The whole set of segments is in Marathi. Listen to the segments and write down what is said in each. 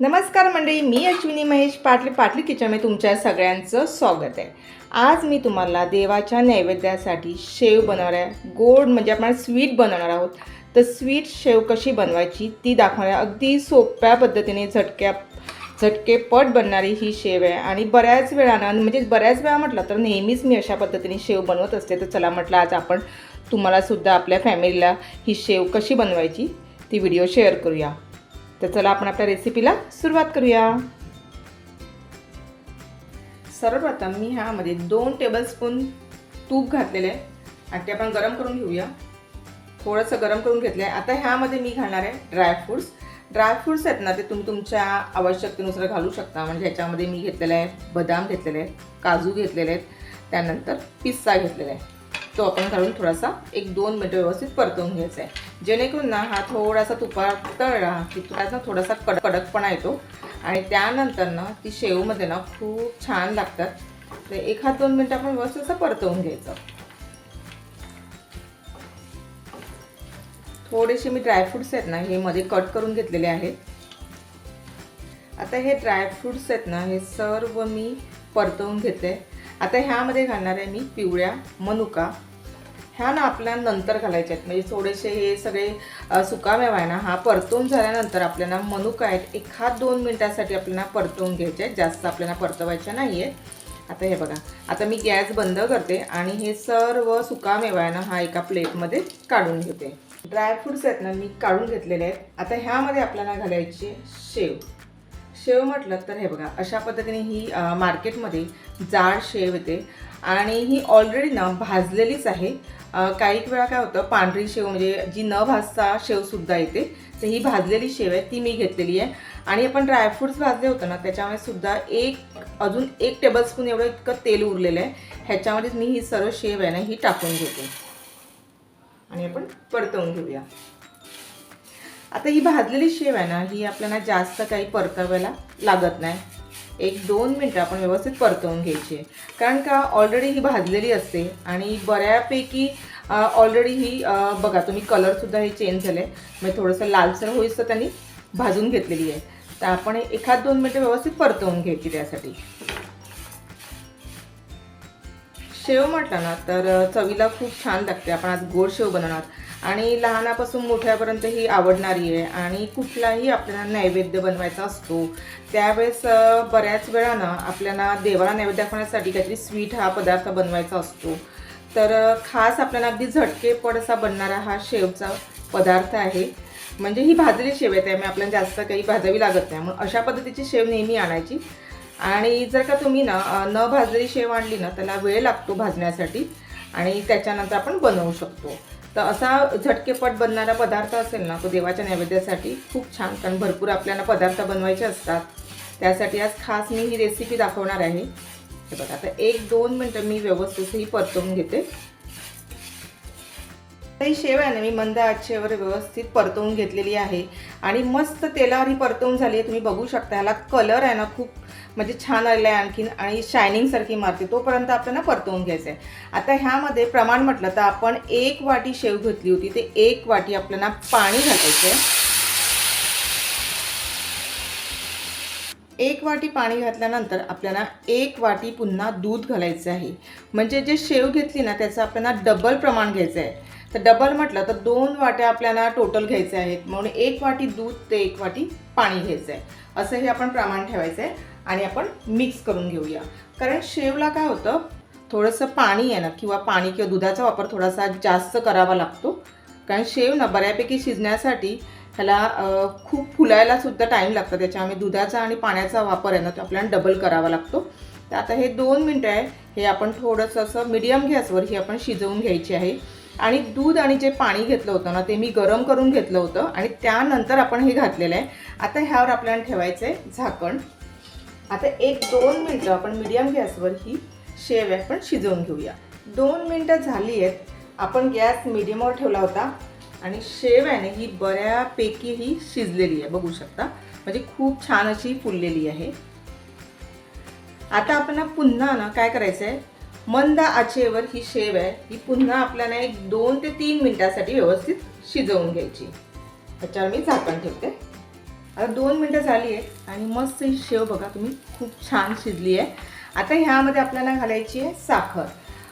नमस्कार मंडळी मी अश्विनी महेश पाटली पाटली किचनमध्ये तुमच्या सगळ्यांचं स्वागत आहे. आज मी तुम्हाला देवाच्या नैवेद्यासाठी शेव बनवणार आहे. गोड म्हणजे आपण स्वीट बनवणार आहोत. तर स्वीट शेव कशी बनवायची ती दाखवणार आहे. अगदी सोप्या पद्धतीने झटक्या झटकेपट बनणारी ही शेव आहे. आणि बऱ्याच वेळानं म्हणजे बऱ्याच वेळा म्हटलं तर नेहमीच मी अशा पद्धतीने शेव बनवत असते. तर चला म्हटलं आज आपण तुम्हालासुद्धा आपल्या फॅमिलीला ही शेव कशी बनवायची ती व्हिडिओ शेअर करूया. तर चला आपण आपल्या रेसिपीला सुरुवात करूया. सर्वप्रथम मी ह्यामध्ये दोन टेबलस्पून तूप घातलेलं आहे. आणि ते आपण गरम करून घेऊया. थोडंसं गरम करून घेतलं आहे आता ह्यामध्ये मी घालणार आहे ड्रायफ्रूट्स ड्रायफ्रूट्स आहेत ना ते तुम्ही तुमच्या आवश्यकतेनुसार घालू शकता. म्हणजे ह्याच्यामध्ये मी घेतलेलं आहे बदाम घेतलेले आहेत काजू घेतलेले आहेत. त्यानंतर पिस्ता घेतलेला आहे. तो आपण घालून थोडासा एक दोन मिनटं व्यवस्थित परतवून घ्यायचा आहे. जेणेकरून ना हा थोडासा तुपात तळला की तुपाचा थोडासा कडक कडकपणा येतो. आणि त्यानंतर ना ती शेवमध्ये ना खूप छान लागतात. तर एक हात दोन मिनटं आपण व्यवस्थित असं परतवून घ्यायचं. थोडेसे मी ड्रायफ्रुट्स आहेत ना हे मध्ये कट करून घेतलेले आहेत. आता हे ड्रायफ्रुट्स आहेत ना हे सर्व मी परतवून घेते. आता ह्यामध्ये घालणार आहे मी पिवळ्या मनुका. ह्या ना आपल्या नंतर घालायच्या आहेत. म्हणजे थोडेसे हे सगळे सुकाव्या आहे ना हा परतून झाल्यानंतर आपल्याला मनुका आहेत. एखाद दोन मिनटासाठी आपल्याला परतवून घ्यायचे आहेत. जास्त आपल्याला परतवायच्या नाही आहे आता हे बघा. आता मी गॅस बंद करते आणि हे सर्व सुकामेवा आहे ना हा एका प्लेटमध्ये काढून घेते. ड्रायफ्रुट्स आहेत ना मी काढून घेतलेले आहेत. आता ह्यामध्ये आपल्याला घालायची शेव. शेव म्हटलं तर हे बघा अशा पद्धतीने ही मार्केटमध्ये जाड शेव येते. आणि ही ऑलरेडी ना भाजलेलीच आहे. काही वेळा काय होतं पांढरी शेव म्हणजे जी न भाजता शेवसुद्धा येते तर ही भाजलेली शेव आहे ती मी घेतलेली आहे. आणि आपण ड्रायफ्रूट्स भाजले होतं ना त्याच्यामध्ये सुद्धा एक अजून एक टेबलस्पून एवढं इतकं तेल उरलेलं आहे. ह्याच्यामध्येच मी ही सर्व शेव आहे ना ही टाकून घेते. आणि आपण परतवून घेऊया. आता ही भाजलेली शेव आहे ना ही आपल्याला जास्त काही परतावायला लागत नाही. एक दोन मिनटं आपण व्यवस्थित परतवून घ्यायची. आहे कारण का ऑलरेडी ही भाजलेली असते आणि बऱ्यापैकी ऑलरेडी ही बघा तुम्ही कलरसुद्धा हे चेंज झाले. म्हणजे थोडंसं लालसर होईस तर त्यांनी भाजून घेतलेली आहे. तर आपण एखाद दोन मिनटं व्यवस्थित परतवून घ्यायची त्यासाठी. शेव म्हटलं ना तर चवीला खूप छान लागते. आपण आज गोड शेव बनवणार. आणि लहानापासून मोठ्यापर्यंत ही आवडणारी आहे. आणि कुठलाही आपल्याला नैवेद्य बनवायचा असतो त्यावेळेस बऱ्याच वेळा ना आपल्याला देवाला नैवेद्य दाखवण्यासाठी काहीतरी स्वीट हा पदार्थ बनवायचा असतो. तर खास आपल्याला अगदी झटकेपड असा बनणारा हा शेवचा पदार्थ आहे. म्हणजे ही भाजली शेव आहे त्यामुळे आपल्याला जास्त काही भाजावी लागत नाही. म्हणून अशा पद्धतीची शेव नेहमी आणायची. आणि जर का तुम्ही ना न भाजलेली शेव आणली ना त्याला वेळ लागतो भाजण्यासाठी. आणि त्याच्यानंतर आपण बनवू शकतो. तर असा झटकेपट बनणारा पदार्थ असेल ना तो देवाच्या नैवेद्यासाठी खूप छान. कारण भरपूर आपल्याला पदार्थ बनवायचे असतात. त्यासाठी आज खास मी ही रेसिपी दाखवणार आहे. हे बघा आता एक दोन मिनटं मी व्यवस्थित ही परतवून घेते. ही शेव आहे ना मी मंद आचेवर व्यवस्थित परतवून घेतलेली आहे. आणि मस्त तेलावर ही परतवून झाली आहे. तुम्ही बघू शकता ह्याला कलर आहे ना खूप म्हणजे छान आलेलं आहे आणखीन आणि शायनिंग सारखी मारते तोपर्यंत आपल्याला परतवून घ्यायचं आहे आता ह्यामध्ये प्रमाण म्हटलं तर आपण एक वाटी शेव घेतली होती ते एक वाटी आपल्याला पाणी घालायचं आहे एक वाटी पाणी घातल्यानंतर आपल्याला एक वाटी पुन्हा दूध घालायचं आहे. म्हणजे जे शेव घेतली ना त्याचं आपल्याला डबल प्रमाण घ्यायचं आहे तर डबल म्हटलं तर दोन वाट्या आपल्याला टोटल घ्यायचे आहेत. म्हणून एक वाटी दूध ते एक वाटी पाणी घ्यायचं आहे असं हे आपण प्रमाण ठेवायचं आहे आणि आपण मिक्स करून घेऊया. कारण शेवला काय होतं थोडंसं पाणी आहे ना किंवा पाणी किंवा दुधाचा वापर थोडासा जास्त करावा लागतो. कारण शेव ना बऱ्यापैकी शिजण्यासाठी ह्याला खूप फुलायला सुद्धा टाईम लागतो. त्याच्यामुळे दुधाचा आणि पाण्याचा वापर आहे ना तो आपल्याला डबल करावा लागतो. तर आता हे दोन मिनटं आहे. हे आपण थोडंसं असं मिडियम गॅसवर ही आपण शिजवून घ्यायची आहे. आणि दूध आणि जे पाणी घेतलं होतं ना ते मी गरम करून घेतलं होतं. आणि त्यानंतर आपण हे घातलेलं आहे. आता ह्यावर आपल्याला ठेवायचं आहे झाकण. आता एक दोन मिनटं आपण मिडियम गॅसवर ही शेव आहे आपण शिजवून घेऊया. दोन मिनटं झाली आहेत आपण गॅस मिडियमवर ठेवला होता आणि शेव आहे ना ही बऱ्यापैकी ही शिजलेली आहे बघू शकता. म्हणजे खूप छान अशी फुललेली आहे. आता आपण पुन्हा ना काय करायचं आहे मंद आचेवर ही शेव आहे ही पुन्हा आपल्याला एक दोन ते तीन मिनिटासाठी व्यवस्थित शिजवून घ्यायची. त्याच्यावर मी झाकण ठेवते. आता दोन मिनटं झाली आहेत आणि मस्त ही शेव बघा तुम्ही खूप छान शिजली आहे. आता ह्यामध्ये आपल्याला घालायची आहे साखर.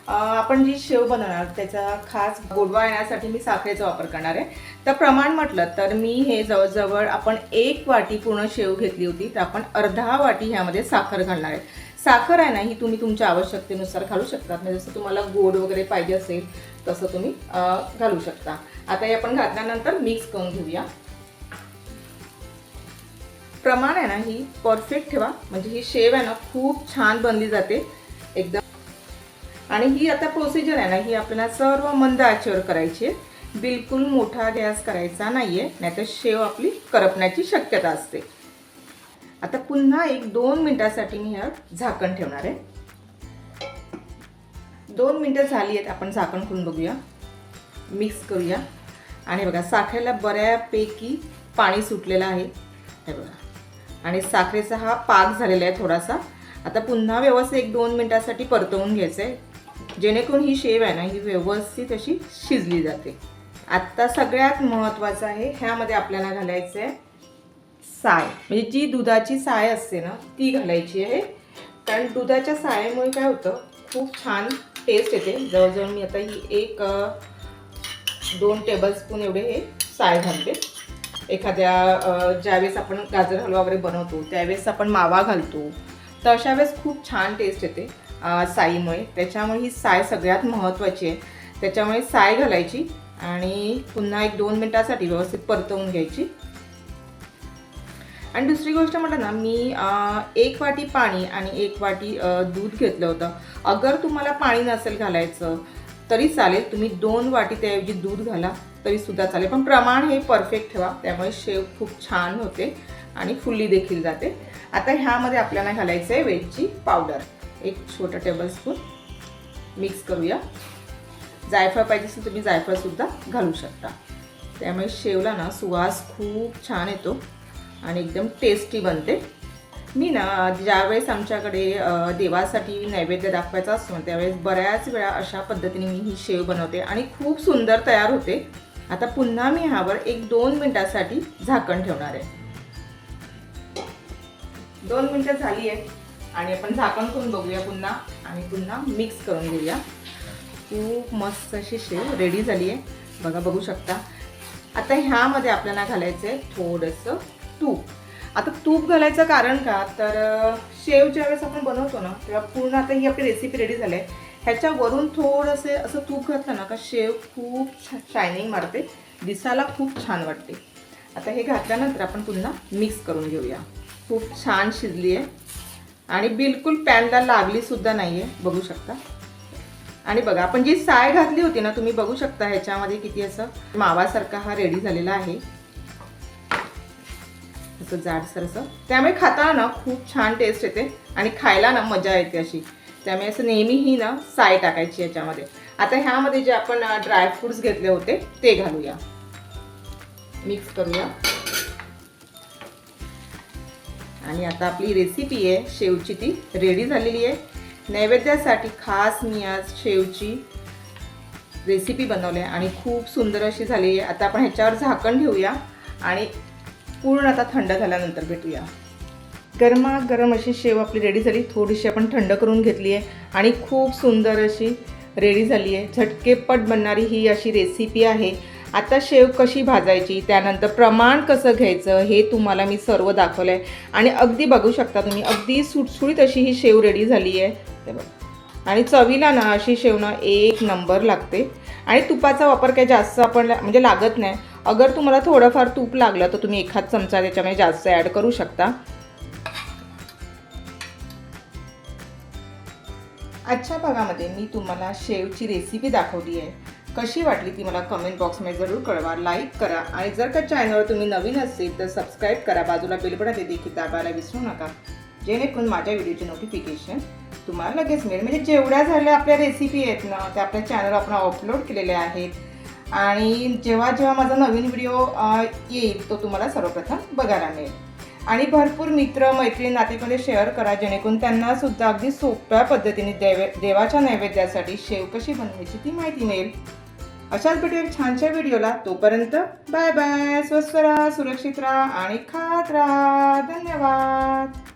आपण जी शेव बनवणार त्याचा खास गोडवा येण्यासाठी मी साखरेचा वापर करणार आहे. तर प्रमाण म्हटलं तर मी हे जवळजवळ आपण एक वाटी पूर्ण शेव घेतली होती तर आपण अर्धा वाटी ह्यामध्ये साखर घालणार आहे. साखर आहे ना ही तुम्ही तुमच्या आवश्यकतेनुसार घालू शकता. म्हणजे जसं तुम्हाला गोड वगैरे पाहिजे असेल तसं तुम्ही घालू शकता. आता हे आपण घातल्यानंतर मिक्स करून घेऊया. प्रमाण आहे ना ही परफेक्ट ठेवा. म्हणजे ही शेव आहे ना खूप छान बनली जाते. एकदम. आणि ही आता प्रोसिजर आहे ना ही आपल्याला सर्व मंद आचेवर करायची आहे. बिलकुल मोठा गॅस करायचा नाही आहे नाहीतर शेव आपली करपण्याची शक्यता असते. आता पुन्हा एक दोन मिनिटासाठी मी ह्या झाकण ठेवणार आहे. दोन मिनटं झाली आहेत आपण झाकण करून बघूया. मिक्स करूया. आणि बघा साखरेला बऱ्यापैकी पाणी सुटलेलं आहे. हे बघा. आणि साखरेचा हा पाक झालेला आहे थोडासा. आता पुन्हा व्यवस्थित एक दोन मिनटासाठी परतवून घ्यायचं आहे जेणेकरून ही शेव आहे ना ही व्यवस्थित अशी शिजली जाते. आत्ता सगळ्यात महत्त्वाचं आहे ह्यामध्ये आपल्याला घालायचं आहे साय. म्हणजे जी दुधाची साय असते ना ती घालायची आहे. कारण दुधाच्या सायमुळे काय होतं खूप छान टेस्ट येते. जवळजवळ मी आता ही एक दोन टेबलस्पून एवढे हे साय घालते. एखाद्या ज्यावेळेस आपण गाजर हलवा वगैरे बनवतो त्यावेळेस आपण मावा घालतो. तर अशा वेळेस खूप छान टेस्ट येते साईमुळे. त्याच्यामुळे ही साय सगळ्यात महत्त्वाची आहे. त्याच्यामुळे साय घालायची आणि पुन्हा एक दोन मिनटासाठी व्यवस्थित परतवून घ्यायची. आणि दुसरी गोष्ट म्हटलं ना मी एक वाटी पाणी आणि एक वाटी दूध घेतलं होतं. अगर तुम्हाला पाणी नसेल घालायचं तरी चालेल. तुम्ही दोन वाटी त्याऐवजी दूध घाला. तरी सुद्धा चालेल. पण प्रमाण हे परफेक्ट ठेवा. त्यामुळे शेव खूप छान होते आणि फुल्ली देखील जाते. आता ह्यामध्ये आपल्याला घालायचं आहे वेलची पावडर एक छोटा टेबलस्पून मिक्स करूया. जायफळ पाहिजे असेल तुम्ही जायफळसुद्धा घालू शकता. त्यामुळे शेवला ना सुवास खूप छान येतो आणि एकदम टेस्टी बनते. मी ना ज्यावेळेस आमच्याकडे देवासाठी नैवेद्य दाखवायचा असतो त्यावेळेस बऱ्याच वेळा अशा पद्धतीने मी ही शेव बनवते आणि खूप सुंदर तयार होते. आता पुन्हा मी ह्यावर एक दोन मिनटासाठी झाकण ठेवणार आहे. दोन मिनटं झाली आहे आणि आपण झाकण करून बघूया पुन्हा आणि पुन्हा मिक्स करून घेऊया. खूप मस्त अशी शेव रेडी झाली आहे. बघा बघू शकता. आता ह्यामध्ये आपल्याला घालायचं आहे थोडंसं तूप. आता तूप घालायचं कारण का? तर शेव ज्यावेळेस आपण बनवतो ना तेव्हा पूर्ण आता ही आपली रेसिपी रेडी झाली आहे. ह्याच्यावरून थोडंसे असं तूप घातलं ना का शेव खूप शायनिंग मारते. दिसायला खूप छान वाटते. आता हे घातल्यानंतर आपण पुन्हा मिक्स करून घेऊया. खूप छान शिजली आहे. आणि बिलकुल पॅनला लागलीसुद्धा नाही आहे बघू शकता. आणि बघा आपण जी साय घातली होती ना तुम्ही बघू शकता ह्याच्यामध्ये किती असं मावासारखा हा रेडी झालेला आहे. असं जाडसर असं. त्यामुळे खाताना ना खूप छान टेस्ट येते आणि खायला ना मजा येते अशी. त्यामुळे असं नेहमी ही ना साय टाकायची याच्यामध्ये. आता ह्यामध्ये जे आपण ड्रायफ्रुट्स घेतले होते ते घालूया. मिक्स करूया. आणि आता आपली रेसिपी आहे शेवची ती रेडी झालेली आहे. नैवेद्यासाठी खास मी आज शेवची रेसिपी बनवली आहे आणि खूप सुंदर अशी झालेली आहे. आता आपण ह्याच्यावर झाकण ठेवूया आणि पूर्ण आता थंड झाल्यानंतर भेटूया. गरमा गरम अशी शेव आपली रेडी झाली. थोडीशी आपण थंड करून घेतली आहे. आणि खूप सुंदर अशी रेडी झाली आहे. झटकेपट बनणारी ही अशी रेसिपी आहे. आता शेव कशी भाजायची त्यानंतर प्रमाण कसं घ्यायचं हे तुम्हाला मी सर्व दाखवलं आहे आणि अगदी बघू शकता तुम्ही अगदी सुटसुटीत अशी ही शेव रेडी झाली आहे. आणि चवीला ना अशी शेव ना एक नंबर लागते. आणि तुपाचा वापर काही जास्त आपण म्हणजे लागत नाही. अगर तुम्हाला थोडंफार तूप लागलं तर तुम्ही एखाद चमचा त्याच्यामध्ये जास्त ॲड करू शकता. आजच्या भागामध्ये मी तुम्हाला शेवची रेसिपी दाखवली आहे. कशी वाटली ती मला कमेंट बॉक्समध्ये जरूर कळवा. लाईक करा आणि जर का चॅनलवर तुम्ही नवीन असेल तर सबस्क्राईब करा. बाजूला बेलबडा ते देखील दाबायला विसरू नका. जेणेकरून माझ्या व्हिडिओचे नोटिफिकेशन तुम्हाला लगेच मिळेल. म्हणजे जेवढ्या झाल्या आपल्या रेसिपी आहेत ना त्या आपल्या चॅनलवर आपण अपलोड केलेल्या आहेत. आणि जेव्हा जेव्हा माझा नवीन व्हिडिओ येईल तो तुम्हाला सर्वप्रथम बघायला मिळेल. आणि भरपूर मित्र मैत्रिणी नातेमध्ये शेअर करा जेणेकरून त्यांना सुद्धा अगदी सोप्या पद्धतीने देव देवाच्या नैवेद्यासाठी शेव कशी बनवायची ती माहिती मिळेल. अशाच भेटू एक छानशा व्हिडिओला तोपर्यंत बाय बाय स्वस्त राहा सुरक्षित राहा आणि खात राहा. धन्यवाद.